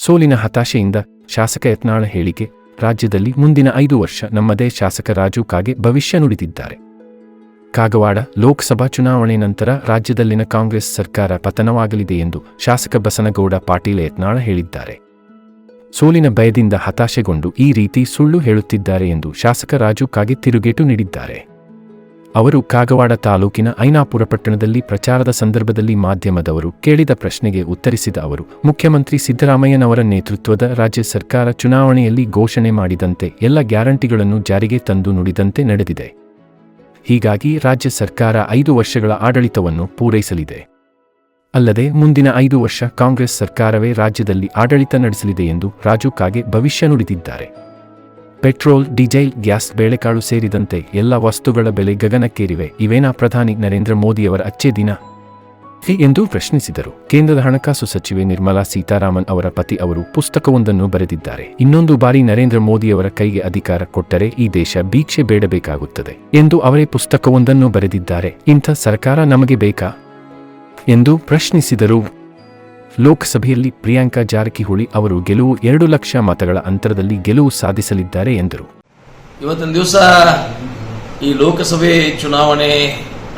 ಸೋಲಿನ ಹತಾಶೆಯಿಂದ ಶಾಸಕ ಯತ್ನಾಳ ಹೇಳಿಕೆ, ರಾಜ್ಯದಲ್ಲಿ ಮುಂದಿನ ಐದು ವರ್ಷ ನಮ್ಮದೇ ಶಾಸಕ ರಾಜು ಕಾಗೆ ಭವಿಷ್ಯ ನುಡಿದಿದ್ದಾರೆ. ಕಾಗವಾಡ ಲೋಕಸಭಾ ಚುನಾವಣೆ ನಂತರ ರಾಜ್ಯದಲ್ಲಿನ ಕಾಂಗ್ರೆಸ್ ಸರ್ಕಾರ ಪತನವಾಗಲಿದೆ ಎಂದು ಶಾಸಕ ಬಸನಗೌಡ ಪಾಟೀಲ ಯತ್ನಾಳ ಹೇಳಿದ್ದಾರೆ. ಸೋಲಿನ ಭಯದಿಂದ ಹತಾಶೆಗೊಂಡು ಈ ರೀತಿ ಸುಳ್ಳು ಹೇಳುತ್ತಿದ್ದಾರೆ ಎಂದು ಶಾಸಕ ರಾಜು ಕಾಗೆ ತಿರುಗೇಟು ನೀಡಿದ್ದಾರೆ. ಅವರು ಕಾಗವಾಡ ತಾಲೂಕಿನ ಐನಾಪುರ ಪಟ್ಟಣದಲ್ಲಿ ಪ್ರಚಾರದ ಸಂದರ್ಭದಲ್ಲಿ ಮಾಧ್ಯಮದವರು ಕೇಳಿದ ಪ್ರಶ್ನೆಗೆ ಉತ್ತರಿಸಿದ ಅವರು, ಮುಖ್ಯಮಂತ್ರಿ ಸಿದ್ದರಾಮಯ್ಯನವರ ನೇತೃತ್ವದ ರಾಜ್ಯ ಸರ್ಕಾರ ಚುನಾವಣೆಯಲ್ಲಿ ಘೋಷಣೆ ಮಾಡಿದಂತೆ ಎಲ್ಲ ಗ್ಯಾರಂಟಿಗಳನ್ನು ಜಾರಿಗೆ ತಂದು ನುಡಿದಂತೆ ನಡೆದಿದೆ. ಹೀಗಾಗಿ ರಾಜ್ಯ ಸರ್ಕಾರ ಐದು ವರ್ಷಗಳ ಆಡಳಿತವನ್ನು ಪೂರೈಸಲಿದೆ. ಅಲ್ಲದೆ ಮುಂದಿನ ಐದು ವರ್ಷ ಕಾಂಗ್ರೆಸ್ ಸರ್ಕಾರವೇ ರಾಜ್ಯದಲ್ಲಿ ಆಡಳಿತ ನಡೆಸಲಿದೆ ಎಂದು ರಾಜು ಕಾಗೆ ಭವಿಷ್ಯ ನುಡಿದಿದ್ದಾರೆ. ಪೆಟ್ರೋಲ್, ಡೀಸೆಲ್, ಗ್ಯಾಸ್, ಬೇಳೆಕಾಳು ಸೇರಿದಂತೆ ಎಲ್ಲ ವಸ್ತುಗಳ ಬೆಲೆ ಗಗನಕ್ಕೇರಿವೆ. ಇವೇನಾ ಪ್ರಧಾನಿ ನರೇಂದ್ರ ಮೋದಿಯವರ ಅಚ್ಚೇ ದಿನ? ಎಂದು ಪ್ರಶ್ನಿಸಿದರು. ಕೇಂದ್ರದ ಹಣಕಾಸು ಸಚಿವೆ ನಿರ್ಮಲಾ ಸೀತಾರಾಮನ್ ಅವರ ಪತಿ ಅವರು ಪುಸ್ತಕವೊಂದನ್ನು ಬರೆದಿದ್ದಾರೆ. ಇನ್ನೊಂದು ಬಾರಿ ನರೇಂದ್ರ ಮೋದಿಯವರ ಕೈಗೆ ಅಧಿಕಾರ ಕೊಟ್ಟರೆ ಈ ದೇಶ ಭೀಕ್ಷೆ ಬೇಡಬೇಕಾಗುತ್ತದೆ ಎಂದು ಅವರೇ ಪುಸ್ತಕವೊಂದನ್ನು ಬರೆದಿದ್ದಾರೆ. ಇಂಥ ಸರ್ಕಾರ ನಮಗೆ ಬೇಕಾ? ಎಂದು ಪ್ರಶ್ನಿಸಿದರು. ಲೋಕಸಭೆಯಲ್ಲಿ ಪ್ರಿಯಾಂಕಾ ಜಾರಕಿಹೊಳಿ ಅವರು ಗೆಲುವು ಎರಡು ಲಕ್ಷ ಮತಗಳ ಅಂತರದಲ್ಲಿ ಗೆಲುವು ಸಾಧಿಸಲಿದ್ದಾರೆ ಎಂದರು. ಇವತ್ತಿನ ದಿವಸ ಈ ಲೋಕಸಭೆ ಚುನಾವಣೆ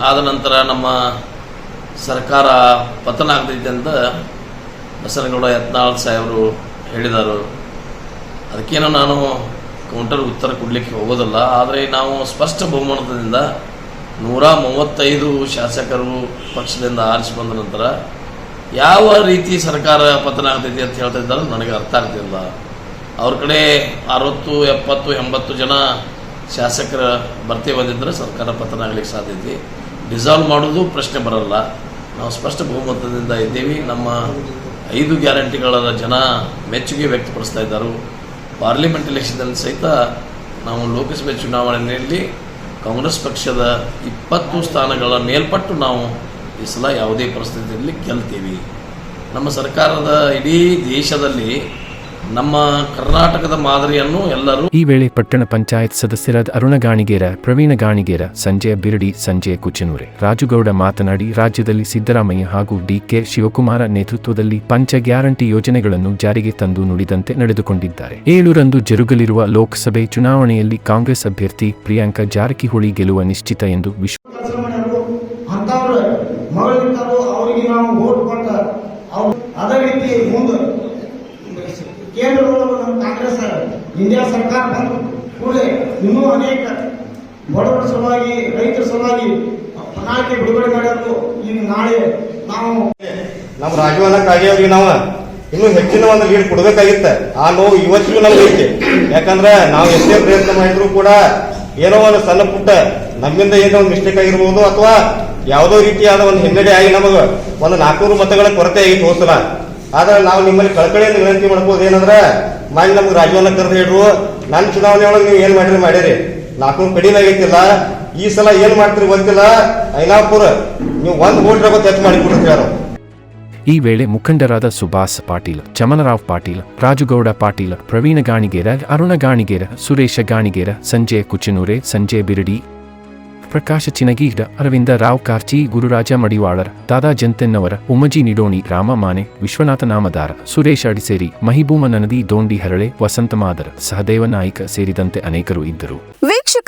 ಆದ ನಂತರ ನಮ್ಮ ಸರ್ಕಾರ ಪತನ ಆಗ್ತೈತೆ ಅಂತ ಬಸನಗೌಡ ಯತ್ನಾಳ್ ಸಾಹೇಬರು ಹೇಳಿದರು. ಅದಕ್ಕೇನೋ ನಾನು ಕೌಂಟರ್ ಉತ್ತರ ಕೊಡಲಿಕ್ಕೆ ಹೋಗೋದಲ್ಲ, ಆದರೆ ನಾವು ಸ್ಪಷ್ಟ ಬಹುಮತದಿಂದ ನೂರ ಮೂವತ್ತೈದು ಶಾಸಕರು ಪಕ್ಷದಿಂದ ಆರಿಸಿ ಬಂದ ನಂತರ ಯಾವ ರೀತಿ ಸರ್ಕಾರ ಪತನ ಆಗ್ತೈತಿ ಅಂತ ಹೇಳ್ತಾ ಇದ್ದಾರೆ ನನಗೆ ಅರ್ಥ ಆಗ್ತಿಲ್ಲ. ಅವ್ರ ಕಡೆ ಅರವತ್ತು, ಎಪ್ಪತ್ತು, ಎಂಬತ್ತು ಜನ ಶಾಸಕರ ಭರ್ತಿ ಬಂದಿದ್ದರೆ ಸರ್ಕಾರ ಪತನ ಆಗಲಿಕ್ಕೆ ಸಾಧ್ಯತೆ ಡಿಸಾಲ್ವ್ ಮಾಡೋದು ಪ್ರಶ್ನೆ ಬರಲ್ಲ. ನಾವು ಸ್ಪಷ್ಟ ಬಹುಮತದಿಂದ ಇದ್ದೀವಿ. ನಮ್ಮ ಐದು ಗ್ಯಾರಂಟಿಗಳ ಜನ ಮೆಚ್ಚುಗೆ ವ್ಯಕ್ತಪಡಿಸ್ತಾ ಇದ್ದಾರೆ. ಪಾರ್ಲಿಮೆಂಟ್ ಎಲೆಕ್ಷನ್ದಲ್ಲಿ ಸಹಿತ ನಾವು ಲೋಕಸಭೆ ಚುನಾವಣೆಯಲ್ಲಿ ಕಾಂಗ್ರೆಸ್ ಪಕ್ಷದ ಇಪ್ಪತ್ತು ಸ್ಥಾನಗಳ ಮೇಲ್ಪಟ್ಟು ನಾವು ಈ ಸಲ ಯಾವುದೇ ಪರಿಸ್ಥಿತಿಯಲ್ಲಿ ಗೆಲ್ತೀವಿ. ನಮ್ಮ ಸರ್ಕಾರದ ಇಡೀ ದೇಶದಲ್ಲಿ ನಮ್ಮ ಕರ್ನಾಟಕದ ಮಾದರಿಯನ್ನು ಎಲ್ಲರೂ ಈ ವೇಳೆ ಪಟ್ಟಣ ಪಂಚಾಯತ್ ಸದಸ್ಯರಾದ ಅರುಣ ಗಾಣಿಗೇರ, ಪ್ರವೀಣ ಗಾಣಿಗೇರ, ಸಂಜಯ ಬಿರಡಿ, ಸಂಜಯ ಕುಚನೂರೆ ರಾಜುಗೌಡ ಮಾತನಾಡಿ, ರಾಜ್ಯದಲ್ಲಿ ಸಿದ್ದರಾಮಯ್ಯ ಹಾಗೂ ಡಿಕೆ ಶಿವಕುಮಾರ ನೇತೃತ್ವದಲ್ಲಿ ಪಂಚ ಗ್ಯಾರಂಟಿ ಯೋಜನೆಗಳನ್ನು ಜಾರಿಗೆ ತಂದು ನುಡಿದಂತೆ ನಡೆದುಕೊಂಡಿದ್ದಾರೆ. ಏಳುರಂದು ಜರುಗಲಿರುವ ಲೋಕಸಭೆ ಚುನಾವಣೆಯಲ್ಲಿ ಕಾಂಗ್ರೆಸ್ ಅಭ್ಯರ್ಥಿ ಪ್ರಿಯಾಂಕಾ ಜಾರಕಿಹೊಳಿ ಗೆಲುವ ನಿಶ್ಚಿತ ಎಂದು ವಿಶ್ವ ಮಗಳಿರ್ತಾರೋ ಅವರಿಗೆ ನಾವು ಓಟ್ ಕೊಟ್ಟ ಅದೇ ರೀತಿ ಮುಂದೆ ಕೇಂದ್ರದೊಳಗೆ ನಮ್ಮ ಕಾಂಗ್ರೆಸ್ ಇಂಡಿಯಾ ಸರ್ಕಾರ ಬಂದು ಕೂಡಲೇ ಇನ್ನೂ ಅನೇಕ ಬಡವರ ಸಲುವಾಗಿ, ರೈತರ ಸಲುವಾಗಿ ಪ್ರಣಾಳಿಕೆ ಬಿಡುಗಡೆ ಮಾಡಿದ್ರು ಇನ್ನು ನಾಳೆ ನಾವು ನಮ್ಮ ರಾಜವನ್ನಕ್ಕಾಗಿ ಅವ್ರಿಗೆ ನಾವು ಇನ್ನೂ ಹೆಚ್ಚಿನ ಒಂದು ಲೀಡ್ ಕೊಡ್ಬೇಕಾಗಿತ್ತ. ಆ ನೋವು ಇವತ್ತಿಗೂ ನಮ್ಗೆ ಐತಿ. ಯಾಕಂದ್ರೆ ನಾವು ಎಷ್ಟೇ ಪ್ರಯತ್ನ ಮಾಡಿದ್ರು ಕೂಡ ಏನೋ ಒಂದು ಸಣ್ಣ ಪುಟ್ಟ ನಮ್ಮಿಂದ ಏನೋ ಒಂದು ಮಿಸ್ಟೇಕ್ ಆಗಿರ್ಬೋದು ಅಥವಾ ಯಾವುದೋ ರೀತಿಯಾದ ಒಂದು ಹಿನ್ನಡೆ ಆಗಿ ನಮಗೆ ಒಂದು ನಾಲ್ಕೂರು ಮತಗಳ ಕೊರತೆ ಆಗಿತ್ತು ಹೋಸಲ ಆದ್ರೆ ನಾವು ನಿಮ್ಮಲ್ಲಿ ಕಳಕಳಿಯನ್ನು ವಿನಂತಿ ಮಾಡ್ಬೋದು ಏನಂದ್ರೆ ಮಾಡಿ ನಮ್ಗೆ ರಾಜವನ್ನ ಕರೆದು ಹೇಳ್ರು, ನನ್ನ ಚುನಾವಣೆ ಒಳಗೆ ನೀವು ಏನ್ ಮಾಡಿರಿ ಮಾಡಿರಿ. ನಾಲ್ಕೂರು ಕಡಿಮೆ ಆಗೈತಿಲ್ಲ. ಈ ಸಲ ಏನ್ ಮಾಡ್ತೀರಿ ಗೊತ್ತಿಲ್ಲ. ಐನಾಪುರ, ನೀವು ಒಂದ್ ಕೋಟಿ ರೂಪಾಯಿ ಹೆಚ್ಚು ಮಾಡಿ ಕೊಡ್ತೀವಿ ಈ ವೇಳೆ ಮುಖಂಡರಾದ ಸುಭಾಸ್ ಪಾಟೀಲ್ ಚಮನರಾವ್ ಪಾಟೀಲ್, ರಾಜುಗೌಡ ಪಾಟೀಲ್, ಪ್ರವೀಣ ಗಾಣಿಗೇರ, ಅರುಣ ಗಾಣಿಗೇರ, ಸುರೇಶ ಗಾಣಿಗೇರ, ಸಂಜಯ ಕುಚನೂರೆ ಸಂಜಯ್ ಬಿರಡಿ, ಪ್ರಕಾಶ ಚಿನಗೀರ ಅರವಿಂದ ರಾವ್ ಕಾರ್ಚಿ, ಗುರುರಾಜ ಮಡಿವಾಳರ್, ದಾದಾ ಜಂತೆನ್ನವರ, ಉಮಜಿ ನಿಡೋಣಿ ರಾಮ ಮಾನೆ ವಿಶ್ವನಾಥ ನಾಮದಾರ, ಸುರೇಶ್ ಅಡಿಸೇರಿ, ಮಹಿಬೂಮ ನನದಿ, ದೋಂಡಿ ಹರಳೆ, ವಸಂತ ಮಾದರ್, ಸಹದೇವ ನಾಯ್ಕ ಸೇರಿದಂತೆ ಅನೇಕರು ಇದ್ದರು.